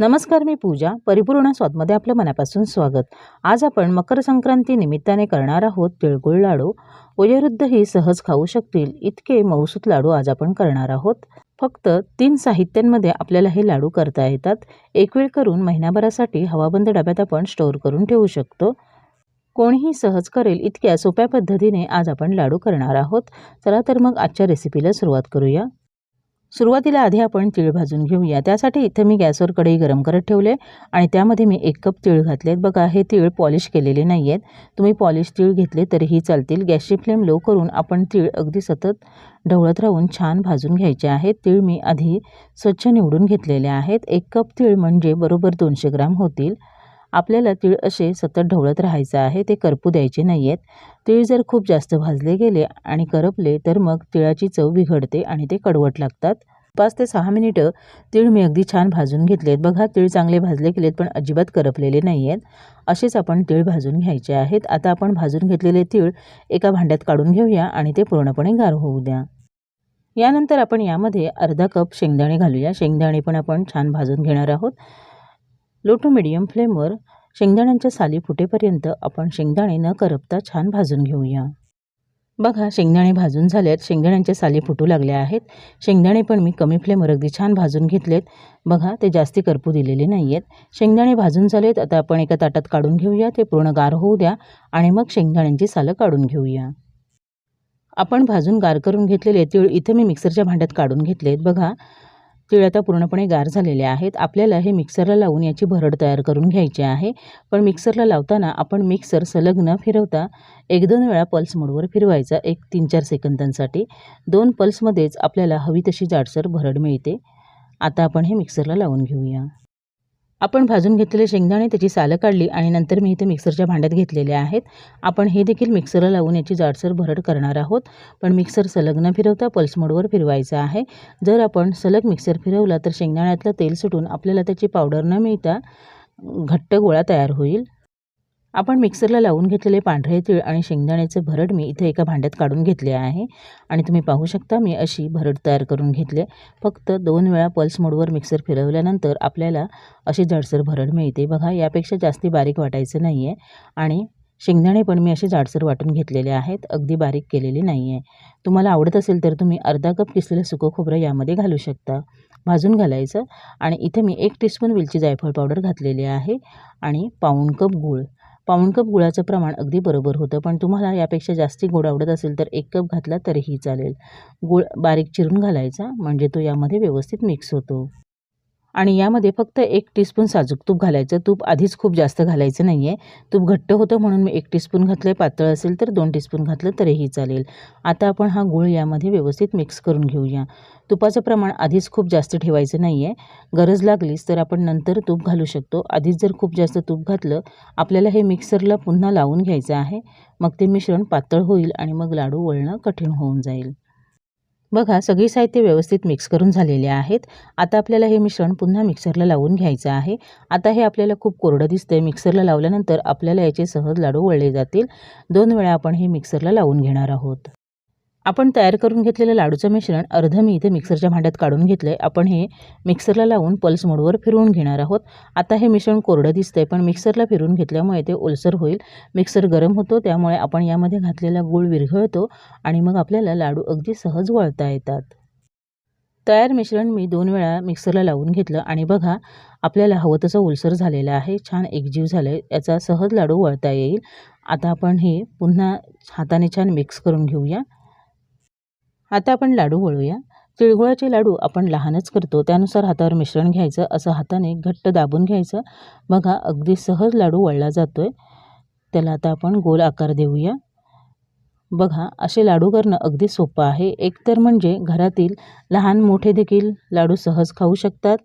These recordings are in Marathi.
नमस्कार मी पूजा. परिपूर्ण स्वादमध्ये आपलं मनापासून स्वागत. आज आपण मकर संक्रांती निमित्ताने करणार आहोत तिळगुळ लाडू. वयोवृद्धही सहज खाऊ शकतील. इतके मऊसूत लाडू आज आपण करणार आहोत. फक्त तीन साहित्यांमध्ये आपल्याला हे लाडू करता येतात. एक वेळ करून महिनाभरासाठी हवाबंद डब्यात आपण स्टोअर करून ठेवू शकतो. कोणीही सहज करेल इतक्या सोप्या पद्धतीने आज आपण लाडू करणार आहोत. चला तर मग आजच्या रेसिपीला सुरुवात करूया. सुरुवातीला आधी आपण तीळ भाजून घेऊया. त्यासाठी इथं मी गॅसवर कढई गरम करत ठेवले आणि त्यामध्ये मी एक कप तीळ घातलेत. बघा हे तीळ पॉलिश केलेले नाही आहेत तुम्ही पॉलिश तीळ घेतले तरीही चालतील. गॅसची फ्लेम लो करून आपण तीळ अगदी सतत ढवळत राहून छान भाजून घ्यायचे आहेत. तीळ मी आधी स्वच्छ निवडून घेतलेले आहेत. एक कप तीळ म्हणजे बरोबर दोनशे ग्राम होतील. आपल्याला तीळ असे सतत ढवळत राहायचं आहे ते करपू द्यायचे नाही आहेत तीळ जर खूप जास्त भाजले गेले आणि करपले तर मग तिळाची चव बिघडते आणि ते कडवट लागतात. पाच ते सहा मिनिटं तीळ मी अगदी छान भाजून घेतलेत. बघा तीळ चांगले भाजले गेलेत पण अजिबात करपलेले नाही आहेत असेच आपण तीळ भाजून घ्यायचे आहेत. आता आपण भाजून घेतलेले तीळ एका भांड्यात काढून घेऊया आणि ते पूर्णपणे गार होऊ द्या. यानंतर आपण यामध्ये अर्धा कप शेंगदाणे घालूया. शेंगदाणे पण आपण छान भाजून घेणार आहोत. लो टू मिडियम फ्लेमवर शेंगदाण्यांच्या साली फुटेपर्यंत आपण शेंगदाणे न करपता छान भाजून घेऊया. बघा शेंगदाणे भाजून झालेत. शेंगदाण्यांच्या साली फुटू लागल्या आहेत. शेंगदाणे पण मी कमी फ्लेमवर अगदी छान भाजून घेतलेत. बघा ते जास्ती करपू दिलेले नाही आहेत शेंगदाणे भाजून झालेत. आता आपण एका ताटात काढून घेऊया. ते पूर्ण गार होऊ द्या आणि मग शेंगदाण्यांची सालं काढून घेऊया. आपण भाजून गार करून घेतलेले तीळ इथं मी मिक्सरच्या भांड्यात काढून घेतलेत. बघा तीळ आता पूर्णपणे गार झालेले आहेत. आपल्याला हे मिक्सरला लावून याची भरड तयार करून घ्यायची आहे. पण मिक्सरला लावताना आपण मिक्सर सलग न फिरवता एक दोन वेळा पल्स मोडवर फिरवायचा एक तीन चार सेकंदांसाठी. दोन पल्समध्येच आपल्याला हवी तशी जाडसर भरड मिळते. आता आपण हे मिक्सरला लावून घेऊया. आपण भाजून घेतलेले शेंगदाणे त्याची सालं काढली आणि नंतर मी इथे मिक्सरच्या भांड्यात घेतलेले आहेत. आपण हे देखील मिक्सरला लावून याची जाडसर भरड करणार आहोत. पण मिक्सर सलग न फिरवता पल्स मोडवर फिरवायचा आहे. जर आपण सलग मिक्सर फिरवला तर शेंगदाण्यातलं तेल सुटून आपल्याला त्याची पावडर न मिळता घट्ट गोळा तयार होईल. आपण मिक्सरला लावून घेतलेले पांढरे तीळ आणि शेंगदाण्याचे भरड मी इथे एका भांड्यात काढून घेतले आहे. आणि तुम्ही पाहू शकता मी अशी भरड तयार करून घेतले फक्त दोन वेळा पल्स मोडवर मिक्सर फिरवल्यानंतर आपल्याला अशी जाडसर भरड मिळते. बघा यापेक्षा जास्ती बारीक वाटायचं नाही आहे आणि शेंगदाणे पण मी असे जाडसर वाटून घेतलेले आहेत. अगदी बारीक केलेले नाही आहे तुम्हाला आवडत असेल तर तुम्ही अर्धा कप किसलेलं सुकं खोबरं यामध्ये घालू शकता. भाजून घालायचं. आणि इथे मी एक टीस्पून वेलची जायफळ पावडर घातलेली आहे. आणि पाऊण कप गूळ. पाऊण कप गुळाचं प्रमाण अगदी बरोबर होतं पण तुम्हाला यापेक्षा जास्ती गोड आवडत असेल तर एक कप घातला तरीही चालेल. गुळ बारीक चिरून घालायचा म्हणजे तो यामध्ये व्यवस्थित मिक्स होतो. आणि यामध्ये फक्त एक टीस्पून साजूक तूप घालायचं. तूप आधीच खूप जास्त घालायचं नाही आहे तूप घट्ट होतं म्हणून मी एक टीस्पून घातलं पातळ असेल तर दोन टीस्पून घातलं तरीही चालेल. आता आपण हा गूळ यामध्ये व्यवस्थित मिक्स करून घेऊया. तुपाचं प्रमाण आधीच खूप जास्त ठेवायचं नाही आहे गरज लागलीच तर आपण नंतर तूप घालू शकतो. आधीच जर खूप जास्त तूप घातलं आपल्याला हे मिक्सरला पुन्हा लावून घ्यायचं आहे. मग ते मिश्रण पातळ होईल आणि मग लाडू वळणं कठीण होऊन जाईल. बघा सगळी साहित्य व्यवस्थित मिक्स करून झालेले आहेत. आता आपल्याला हे मिश्रण पुन्हा मिक्सरला लावून घ्यायचं आहे. आता हे आपल्याला खूप कोरडं दिसतंय. मिक्सरला लावल्यानंतर आपल्याला याचे सहज लाडू वळले जातील. दोन वेळा आपण हे मिक्सरला लावून घेणार आहोत. आपण तयार करून घेतलेलं लाडूचं मिश्रण अर्ध मी इथे मिक्सरच्या भांड्यात काढून घेतलं आहे आपण हे मिक्सरला लावून पल्स मोडवर फिरवून घेणार आहोत. आता हे मिश्रण कोरडं दिसतंय पण मिक्सरला फिरून घेतल्यामुळे ते ओलसर होईल. मिक्सर गरम होतो त्यामुळे आपण यामध्ये घातलेला गूळ विरघळतो आणि मग आपल्याला लाडू अगदी सहज वळता येतात. तयार मिश्रण मी दोन वेळा मिक्सरला लावून घेतलं आणि बघा आपल्याला हवं तसं ओलसर झालेलं आहे छान एकजीव झालं आहे याचा सहज लाडू वळता येईल. आता आपण हे पुन्हा हाताने छान मिक्स करून घेऊया. आता आपण लाडू वळूया. तिळगुळाचे लाडू आपण लहानच करतो त्यानुसार हातावर मिश्रण घ्यायचं असं हाताने घट्ट दाबून घ्यायचं. बघा अगदी सहज लाडू वळला जातो आहे त्याला आता आपण गोल आकार देऊया. बघा असे लाडू करणं अगदी सोपं आहे. एकतर म्हणजे घरातील लहान मोठे देखील लाडू सहज खाऊ शकतात.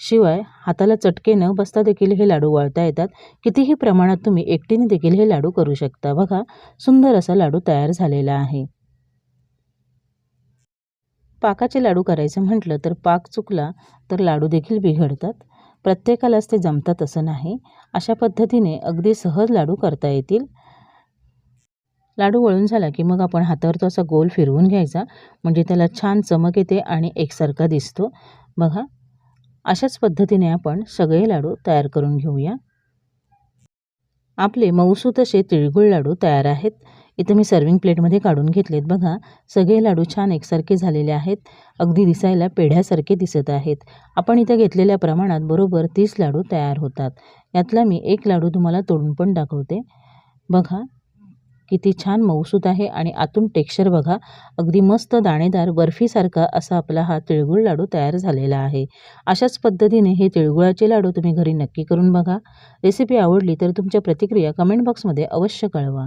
शिवाय हाताला चटके न बसता देखील हे लाडू वळता येतात. कितीही प्रमाणात तुम्ही एकटीने देखील हे लाडू करू शकता. बघा सुंदर असा लाडू तयार झालेला आहे. पाकाचे लाडू करायचं म्हटलं तर पाक चुकला तर लाडू देखील बिघडतात. प्रत्येकालाच ते जमतात असं नाही. अशा पद्धतीने अगदी सहज लाडू करता येतील. लाडू वळून झाला की मग आपण हातावर तो असा गोल फिरवून घ्यायचा. म्हणजे त्याला छान चमक येते आणि एकसारखा दिसतो. बघा अशाच पद्धतीने आपण सगळे लाडू तयार करून घेऊया. आपले मऊसू तसे तिळगुळ लाडू तयार आहेत. इथे मी सर्विंग प्लेटमध्ये काढून घेतलेत. बघा सगळे लाडू छान एकसारखे झालेले आहेत. अगदी दिसायला पेढ्यासारखे दिसत आहेत. आपण इथे घेतलेल्या प्रमाणात बरोबर तीस लाडू तयार होतात. यातला मी एक लाडू तुम्हाला तोडून पण दाखवते. बघा किती छान मऊसूत आहे आणि आतून टेक्स्चर बघा अगदी मस्त दाणेदार बर्फीसारखा असा आपला हा तिळगुळ लाडू तयार झालेला आहे. अशाच पद्धतीने हे तिळगुळाचे लाडू तुम्ही घरी नक्की करून बघा. रेसिपी आवडली तर तुमच्या प्रतिक्रिया कमेंट बॉक्समध्ये अवश्य कळवा.